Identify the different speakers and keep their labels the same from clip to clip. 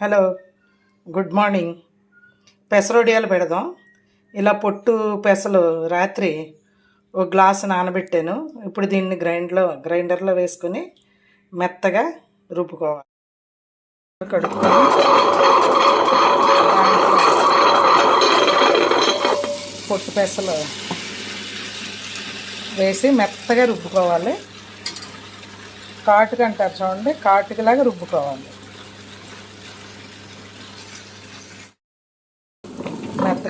Speaker 1: Hello good morning. పెసరొడియాలు పెడదాం. ఇలా పొట్టు పెసలు రాత్రి ఒక గ్లాసు నానబెట్టాను. ఇప్పుడు దీన్ని గ్రైండ్లో గ్రైండర్లో వేసుకొని మెత్తగా రుబ్బుకోవాలి. కడుక్కొని పొట్టు పెసలు వేసి మెత్తగా రుబ్బుకోవాలి. కాటుకు అంటారు చూడండి కాటుకులాగా రుబ్బుకోవాలి.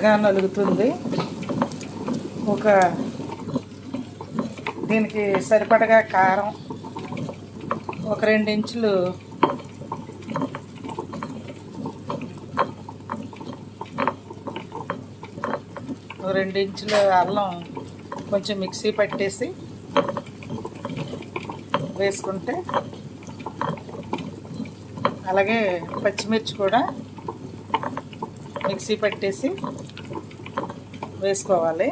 Speaker 1: మెత్తగా నలుగుతుంది ఒక దీనికి సరిపడగా కారం ఒక రెండు ఇంచులు ఒక రెండు ఇంచుల అల్లం కొంచెం మిక్సీ పట్టేసి వేసుకుంటే అలాగే పచ్చిమిర్చి కూడా మిక్సీ పట్టేసి వేసుకోవాలి.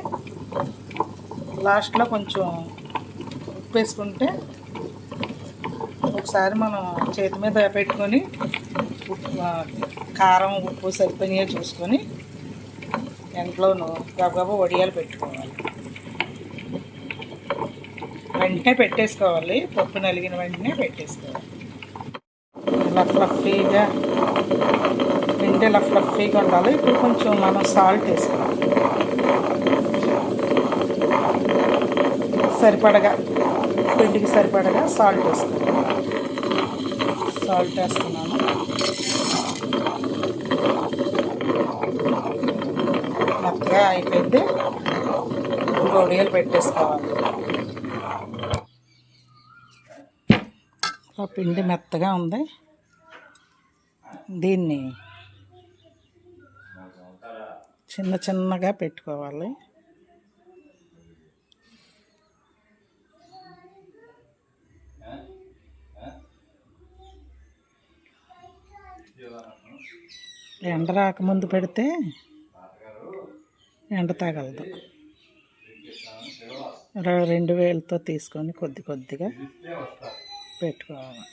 Speaker 1: లాస్ట్లో కొంచెం ఉప్పు వేసుకుంటే ఒకసారి మనం చేతి మీద పెట్టుకొని కారం ఉప్పు సరిపోయినాయో చూసుకొని ఎంట్లోనూ గబగబా వడియాలు పెట్టుకోవాలి. వెంటనే పెట్టేసుకోవాలి. పప్పు నలిగిన వెంటనే పెట్టేసుకోవాలి. ఇలా ఫ్లఫీగా పిండి ఇలా ఫ్లఫీగా ఉండాలి. ఇప్పుడు కొంచెం మనం సాల్ట్ వేసుకోవాలి సరిపడగా పిండికి సరిపడగా సాల్ట్ వేసుకోవాలి సాల్ట్ వేస్తున్నాను. మెత్తగా అయిపోయింది. గోడియలు పెట్టేసుకోవాలి. ఆ పిండి మెత్తగా ఉంది. దీన్ని చిన్న చిన్నగా పెట్టుకోవాలి. ఎండ రాకముందు పెడితే ఎండ తగలదు. రెండు వేలతో తీసుకొని కొద్ది కొద్దిగా పెట్టుకోవాలి.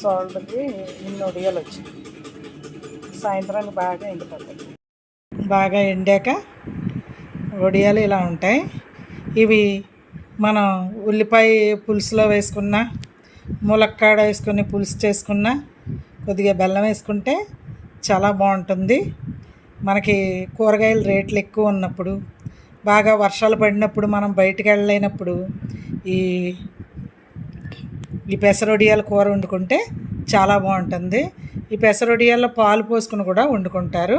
Speaker 1: సాల్ట్కి ఇన్ని ఒడియాలు వచ్చాయి సాయంత్రానికి బాగా ఎండిపోతాయి. బాగా ఎండాక వడియాలు ఇలా ఉంటాయి. ఇవి మనం ఉల్లిపాయ పులుసులో వేసుకున్న ములక్కాడ వేసుకొని పులుసు చేసుకున్న కొద్దిగా బెల్లం వేసుకుంటే చాలా బాగుంటుంది. మనకి కూరగాయల రేట్లు ఎక్కువ ఉన్నప్పుడు బాగా వర్షాలు పడినప్పుడు మనం బయటికి వెళ్ళలేనప్పుడు ఈ ఈ పెసరొడియాల కూర వండుకుంటే చాలా బాగుంటుంది. ఈ పెసరొడియాల్లో పాలు పోసుకుని కూడా వండుకుంటారు.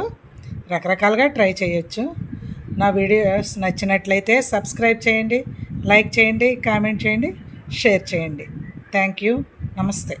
Speaker 1: రకరకాలుగా ట్రై చేయొచ్చు. నా వీడియోస్ నచ్చినట్లయితే సబ్స్క్రైబ్ చేయండి లైక్ చేయండి కామెంట్ చేయండి షేర్ చేయండి. Thank you. నమస్తే.